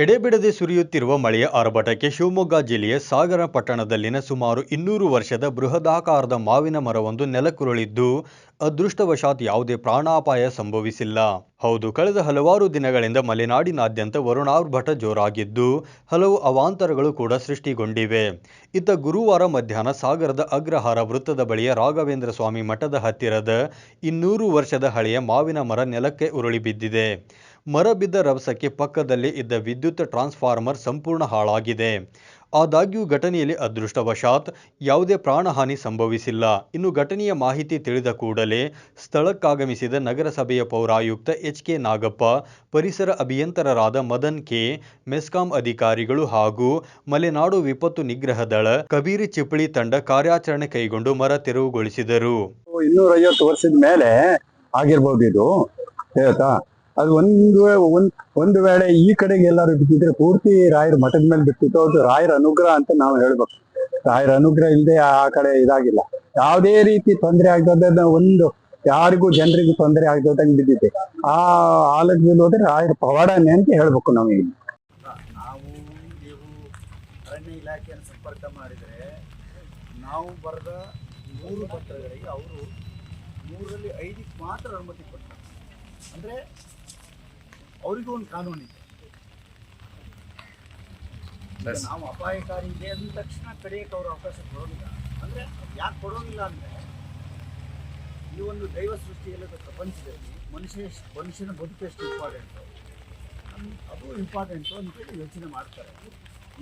ಎಡೆಬಿಡದೆ ಸುರಿಯುತ್ತಿರುವ ಮಳೆಯ ಆರ್ಭಟಕ್ಕೆ ಶಿವಮೊಗ್ಗ ಜಿಲ್ಲೆಯ ಸಾಗರ ಪಟ್ಟಣದಲ್ಲಿನ ಸುಮಾರು ಇನ್ನೂರು ವರ್ಷದ ಬೃಹದಾಕಾರದ ಮಾವಿನ ಮರವೊಂದು ನೆಲಕ್ಕುರುಳಿದ್ದು, ಅದೃಷ್ಟವಶಾತ್ ಯಾವುದೇ ಪ್ರಾಣಾಪಾಯ ಸಂಭವಿಸಿಲ್ಲ. ಹೌದು, ಕಳೆದ ಹಲವಾರು ದಿನಗಳಿಂದ ಮಲೆನಾಡಿನಾದ್ಯಂತ ವರುಣಾರ್ಭಟ ಜೋರಾಗಿದ್ದು, ಹಲವು ಅವಾಂತರಗಳು ಕೂಡ ಸೃಷ್ಟಿಗೊಂಡಿವೆ. ಇತ್ತ ಗುರುವಾರ ಮಧ್ಯಾಹ್ನ ಸಾಗರದ ಅಗ್ರಹಾರ ವೃತ್ತದ ಬಳಿಯ ರಾಘವೇಂದ್ರ ಸ್ವಾಮಿ ಮಠದ ಹತ್ತಿರದ ಇನ್ನೂರು ವರ್ಷದ ಹಳೆಯ ಮಾವಿನ ಮರ ನೆಲಕ್ಕೆ ಉರುಳಿ ಬಿದ್ದಿದೆ. ಮರ ಬಿದ್ದ ರಭಸಕ್ಕೆ ಪಕ್ಕದಲ್ಲೇ ಇದ್ದ ವಿದ್ಯುತ್ ಟ್ರಾನ್ಸ್ಫಾರ್ಮರ್ ಸಂಪೂರ್ಣ ಹಾಳಾಗಿದೆ. ಆದಾಗ್ಯೂ ಘಟನೆಯಲ್ಲಿ ಅದೃಷ್ಟವಶಾತ್ ಯಾವುದೇ ಪ್ರಾಣಹಾನಿ ಸಂಭವಿಸಿಲ್ಲ. ಇನ್ನು ಘಟನೆಯ ಮಾಹಿತಿ ತಿಳಿದ ಕೂಡಲೇ ಸ್ಥಳಕ್ಕಾಗಮಿಸಿದ ನಗರಸಭೆಯ ಪೌರಾಯುಕ್ತ ಎಚ್ ಕೆ ನಾಗಪ್ಪ, ಪರಿಸರ ಅಭಿಯಂತರರಾದ ಮದನ್ ಕೆ, ಮೆಸ್ಕಾಂ ಅಧಿಕಾರಿಗಳು ಹಾಗೂ ಮಲೆನಾಡು ವಿಪತ್ತು ನಿಗ್ರಹ ದಳ, ಕಬೀರಿ ಚಿಪ್ಪಳಿ ತಂಡ ಕಾರ್ಯಾಚರಣೆ ಕೈಗೊಂಡು ಮರ ತೆರವುಗೊಳಿಸಿದರು. ಇನ್ನೂರ ಐವತ್ತು ವರ್ಷದ ಮೇಲೆ ಆಗಿರ್ಬೋದು ಇದು. ಅದು ಒಂದು ಒಂದ್ ಒಂದು ವೇಳೆ ಈ ಕಡೆಗೆ ಎಲ್ಲಾರು ಬಿದ್ದಿದ್ರೆ ಪೂರ್ತಿ ರಾಯರ ಮಠದ ಮೇಲೆ ಬಿಟ್ಟಿತ್ತು. ಅದು ರಾಯರ ಅನುಗ್ರಹ ಅಂತ ನಾವು ಹೇಳ್ಬೇಕು. ರಾಯರ ಅನುಗ್ರಹ ಇಲ್ಲದೆ ಆ ಕಡೆ ಇದಾಗಿಲ್ಲ. ಯಾವುದೇ ರೀತಿ ತೊಂದರೆ ಆಗದ ಒಂದು ಯಾರಿಗೂ ಜನರಿಗೂ ತೊಂದರೆ ಆಗದಂಗೆ ಬಿದ್ದಿದೆ. ಆ ಆಲೋಚನೆ ಹೋದ್ರೆ ರಾಯರ ಪವಾಡನೆ ಅಂತ ಹೇಳ್ಬೇಕು ನಮಗೆ ನಾವು ನೀವು ಅರಣ್ಯ ಸಂಪರ್ಕ ಮಾಡಿದರೆ ನಾವು ಬರೆದ ಮೂರು ಪತ್ರಗಳಿಗೆ ಅವರು ಮೂರರಲ್ಲಿ ಐದಕ್ಕೆ ಮಾತ್ರ ಅನುಮತಿ ಕೊಡ್ತಾರೆ. ಅಂದರೆ ಅವರಿಗೂ ಒಂದು ಕಾನೂನು ಇದೆ ನಾವು ಅಪಾಯಕಾರಿ ಇದೆ ಅಂದ ತಕ್ಷಣ ಕಡಿಯಕ್ಕೆ ಅವರು ಅವಕಾಶ ಕೊಡೋದಿಲ್ಲ. ಅಂದರೆ ಯಾಕೆ ಕೊಡೋದಿಲ್ಲ ಅಂದರೆ ಈ ಒಂದು ದೈವ ಸೃಷ್ಟಿಯಲ್ಲದ ಪ್ರಪಂಚದಲ್ಲಿ ಮನುಷ್ಯ ಮನುಷ್ಯನ ಬದುಕು ಎಷ್ಟು ಇಂಪಾರ್ಟೆಂಟು ಅದು ಇಂಪಾರ್ಟೆಂಟು ಅಂತೇಳಿ ಯೋಚನೆ ಮಾಡ್ತಾರೆ.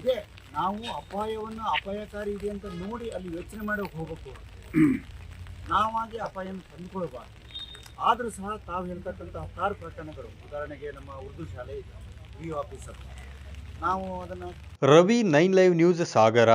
ಇದೇ ನಾವು ಅಪಾಯವನ್ನು ಅಪಾಯಕಾರಿ ಇದೆ ಅಂತ ನೋಡಿ ಅಲ್ಲಿ ಯೋಚನೆ ಮಾಡೋಕೆ ಹೋಗಬೇಕು ನಾವಾಗಿ ಅಪಾಯನ ತಂದುಕೊಳ್ಬಾರ್ದು. ಆದರೂ ಸಹ ತಾವು ಹೇಳ್ತಕ್ಕಂಥ ಹತ್ತಾರು ಪ್ರಕರಣಗಳು. ಉದಾಹರಣೆಗೆ ನಮ್ಮ ಉರ್ದು ಶಾಲೆ ಇದೆ. ವಿ ಆಫೀಸರ್ ನಾವು ಅದನ್ನು Ravi nine live news Sagara.